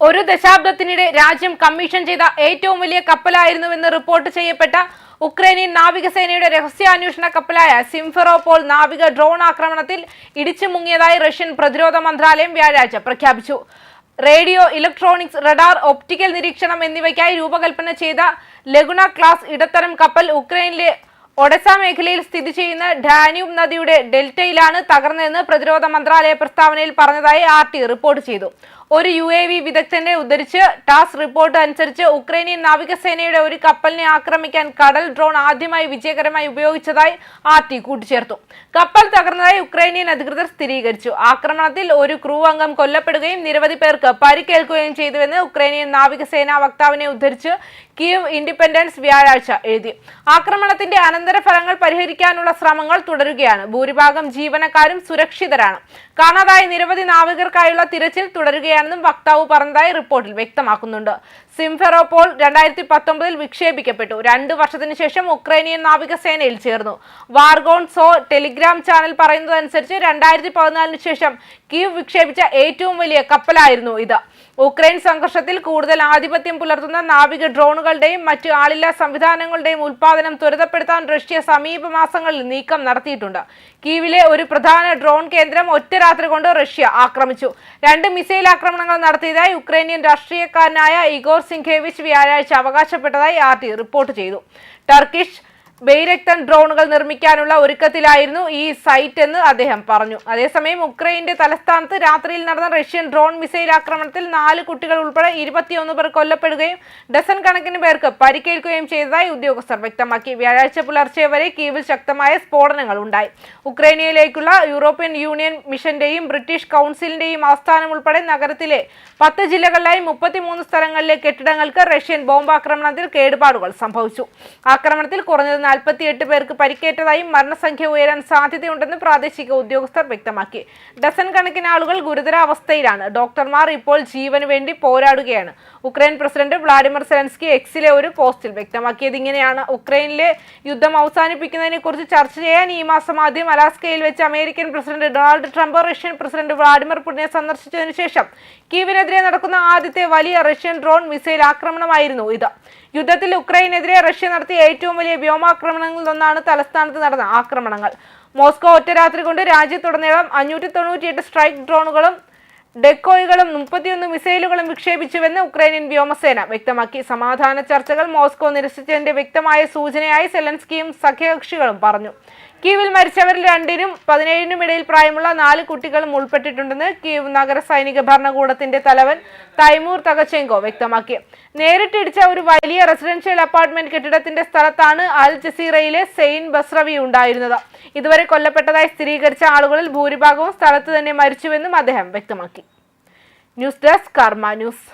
ഒരു ദശാബ്ദത്തിനിടെ രാജ്യം കമ്മീഷൻ ചെയ്ത ഏറ്റവും വലിയ കപ്പലായിരുന്നുവെന്ന് റിപ്പോർട്ട് ചെയ്യപ്പെട്ട ഉക്രൈനിയൻ നാവികസേനയുടെ രഹസ്യാന്വേഷണ കപ്പലായ സിംഫെറോപോൾ നാവിക ഡ്രോൺ ആക്രമണത്തിൽ ഇടിച്ചു മുങ്ങിയതായി റഷ്യൻ പ്രതിരോധ മന്ത്രാലയം വ്യാഴാഴ്ച പ്രഖ്യാപിച്ചു. റേഡിയോ ഇലക്ട്രോണിക്സ് റഡാർ ഒപ്റ്റിക്കൽ നിരീക്ഷണം എന്നിവയ്ക്കായി രൂപകൽപ്പന ചെയ്ത ലഗുണ ക്ലാസ് ഇടത്തരം കപ്പൽ ഉക്രൈനിലെ ഒഡസ മേഖലയിൽ സ്ഥിതി ചെയ്യുന്ന ഡാന്യൂബ് നദിയുടെ ഡെൽറ്റയിലാണ് തകർന്നതെന്ന് പ്രതിരോധ മന്ത്രാലയ പ്രസ്താവനയിൽ പറഞ്ഞതായി ആർ റിപ്പോർട്ട് ചെയ്തു. ഒരു യു എ വി വിദഗ്ധനെ ഉദ്ധരിച്ച് ടാസ് റിപ്പോർട്ട് അനുസരിച്ച് ഉക്രൈനിയൻ നാവികസേനയുടെ ഒരു കപ്പലിനെ ആക്രമിക്കാൻ കടൽ ഡ്രോൺ ആദ്യമായി വിജയകരമായി ഉപയോഗിച്ചതായി ആർ ടി കൂട്ടിച്ചേർത്തു. കപ്പൽ തകർന്നതായി ഉക്രൈനിയൻ അധികൃതർ സ്ഥിരീകരിച്ചു. ആക്രമണത്തിൽ ഒരു ക്രൂ അംഗം കൊല്ലപ്പെടുകയും നിരവധി പേർക്ക് പരിക്കേൽക്കുകയും ചെയ്തുവെന്ന് ഉക്രൈനിയൻ നാവികസേനാ വക്താവിനെ ഉദ്ധരിച്ച് കീവ് ഇൻഡിപെൻഡൻസ് വ്യാഴാഴ്ച എഴുതി. ആക്രമണത്തിന്റെ അനന്തരഫലങ്ങൾ പരിഹരിക്കാനുള്ള ശ്രമങ്ങൾ തുടരുകയാണ്. ഭൂരിഭാഗം ജീവനക്കാരും സുരക്ഷിതരാണ്. കാണാതായ നിരവധി നാവികർക്കായുള്ള തിരച്ചിൽ തുടരുകയാണെന്നും വക്താവ് പറഞ്ഞതായി റിപ്പോർട്ടിൽ വ്യക്തമാക്കുന്നുണ്ട്. സിംഫെറോപോൾ രണ്ടായിരത്തി പത്തൊമ്പതിൽ വിക്ഷേപിക്കപ്പെട്ടു. രണ്ടു വർഷത്തിനു ശേഷം ഉക്രൈനിയൻ നാവികസേനയിൽ ചേർന്നു. വാർഗോൺ സോ ടെലിഗ്രാം ചാനൽ പറയുന്നതനുസരിച്ച് രണ്ടായിരത്തി പതിനാലിന് ശേഷം കീവ് വിക്ഷേപിച്ച ഏറ്റവും വലിയ കപ്പലായിരുന്നു ഇത്. ഉക്രൈൻ സംഘർഷത്തിൽ കൂടുതൽ ആധിപത്യം പുലർത്തുന്ന നാവിക ഡ്രോണുകളുടെയും മറ്റു ആളില്ലാ സംവിധാനങ്ങളുടെയും ഉൽപാദനം ത്വരിതപ്പെടുത്താൻ റഷ്യ സമീപ മാസങ്ങളിൽ നീക്കം നടത്തിയിട്ടുണ്ട്. കീവിലെ ഒരു പ്രധാന ഡ്രോൺ കേന്ദ്രം ഒറ്റ രാത്രി കൊണ്ട് റഷ്യ ആക്രമിച്ചു. രണ്ട് മിസൈൽ ആക്രമണങ്ങൾ നടത്തിയതായി ഉക്രൈനിയൻ രാഷ്ട്രീയക്കാരനായ ഇഗോർ സിംഖേവിച്ച് വ്യാഴാഴ്ച അവകാശപ്പെട്ടതായി ആർ ടി റിപ്പോർട്ട് ചെയ്തു. ടർക്കിഷ് ബെയ്രക്തൻ ഡ്രോണുകൾ നിർമ്മിക്കാനുള്ള ഒരുക്കത്തിലായിരുന്നു ഈ സൈറ്റ് എന്ന് അദ്ദേഹം പറഞ്ഞു. അതേസമയം ഉക്രൈന്റെ തലസ്ഥാനത്ത് രാത്രിയിൽ നടന്ന റഷ്യൻ ഡ്രോൺ മിസൈൽ ആക്രമണത്തിൽ നാല് കുട്ടികൾ ഉൾപ്പെടെ ഇരുപത്തിയൊന്ന് പേർ കൊല്ലപ്പെടുകയും ഡസൻ കണക്കിന് പേർക്ക് പരിക്കേൽക്കുകയും ചെയ്തതായി ഉദ്യോഗസ്ഥർ വ്യക്തമാക്കി. വ്യാഴാഴ്ച പുലർച്ചെ വരെ കീവിൽ ശക്തമായ സ്ഫോടനങ്ങൾ ഉണ്ടായി. ഉക്രൈനിയയിലേക്കുള്ള യൂറോപ്യൻ യൂണിയൻ മിഷന്റെയും ബ്രിട്ടീഷ് കൗൺസിലിന്റെയും ആസ്ഥാനം ഉൾപ്പെടെ നഗരത്തിലെ പത്ത് ജില്ലകളിലായി മുപ്പത്തിമൂന്ന് സ്ഥലങ്ങളിലെ കെട്ടിടങ്ങൾക്ക് റഷ്യൻ ബോംബാക്രമണത്തിൽ കേടുപാടുകൾ സംഭവിച്ചു. ആക്രമണത്തിൽ കുറഞ്ഞത് നാൽപ്പത്തിയെട്ട് പേർക്ക് പരിക്കേറ്റതായും മരണസംഖ്യ ഉയരാൻ സാധ്യതയുണ്ടെന്ന് പ്രാദേശിക ഉദ്യോഗസ്ഥർ വ്യക്തമാക്കി. ഡസൻ കണക്കിന് ആളുകൾ ഗുരുതരാവസ്ഥയിലാണ്. ഡോക്ടർമാർ ഇപ്പോൾ ജീവന് വേണ്ടി പോരാടുകയാണ്. ഉക്രൈൻ പ്രസിഡന്റ് വ്ളാഡിമിർ സെലൻസ്കി എക്സിലെ ഒരു പോസ്റ്റിൽ വ്യക്തമാക്കിയത് ഇങ്ങനെയാണ്. ഉക്രൈനിലെ യുദ്ധം അവസാനിപ്പിക്കുന്നതിനെ കുറിച്ച് ചർച്ച ചെയ്യാൻ ഈ മാസം ആദ്യം അലാസ്കയിൽ വെച്ച് American president Donald Trump Russian president Vladimir പുടിനെ സന്ദർശിച്ചതിനു ശേഷം കീവിനെതിരെ നടക്കുന്ന ആദ്യത്തെ വലിയ റഷ്യൻ ഡ്രോൺ മിസൈൽ ആക്രമണമായിരുന്നു ഇത്. യുദ്ധത്തിൽ ഉക്രൈനെതിരെ റഷ്യ നടത്തിയ ഏറ്റവും വലിയ വ്യോമാക്രമണങ്ങളിലൊന്നാണ് തലസ്ഥാനത്ത് നടന്ന ആക്രമണങ്ങൾ. മോസ്കോ ഒറ്റ രാത്രി കൊണ്ട് രാജ്യത്തുടനീളം അഞ്ഞൂറ്റി തൊണ്ണൂറ്റിയെട്ട് സ്ട്രൈക്ക് ഡ്രോണുകളും ഡെക്കോയികളും മുപ്പത്തിയൊന്ന് മിസൈലുകളും വിക്ഷേപിച്ചുവെന്ന് ഉക്രൈനിയൻ വ്യോമസേന വ്യക്തമാക്കി. സമാധാന ചർച്ചകൾ മോസ്കോ നിരസിച്ചതിന്റെ വ്യക്തമായ സൂചനയായി സെലൻസ്കിയും സഖ്യകക്ഷികളും പറഞ്ഞു. കീവിൽ മരിച്ചവരിൽ രണ്ടിനും പതിനേഴിനും ഇടയിൽ പ്രായമുള്ള നാല് കുട്ടികളും ഉൾപ്പെട്ടിട്ടുണ്ടെന്ന് കീവ് നഗര സൈനിക ഭരണകൂടത്തിന്റെ തലവൻ തൈമൂർ തകച്ചെങ്കോ വ്യക്തമാക്കി. നേരിട്ടിടിച്ച ഒരു വലിയ റെസിഡൻഷ്യൽ അപ്പാർട്ട്മെന്റ് കെട്ടിടത്തിന്റെ സ്ഥലത്താണ് അൽ ജസീറയിലെ സെയിൻ ബസ്രവി ഉണ്ടായിരുന്നത്. ഇതുവരെ കൊല്ലപ്പെട്ടതായി സ്ഥിരീകരിച്ച ആളുകളിൽ ഭൂരിഭാഗവും സ്ഥലത്ത് തന്നെ മരിച്ചുവെന്നും അദ്ദേഹം വ്യക്തമാക്കി. News desk Karma news.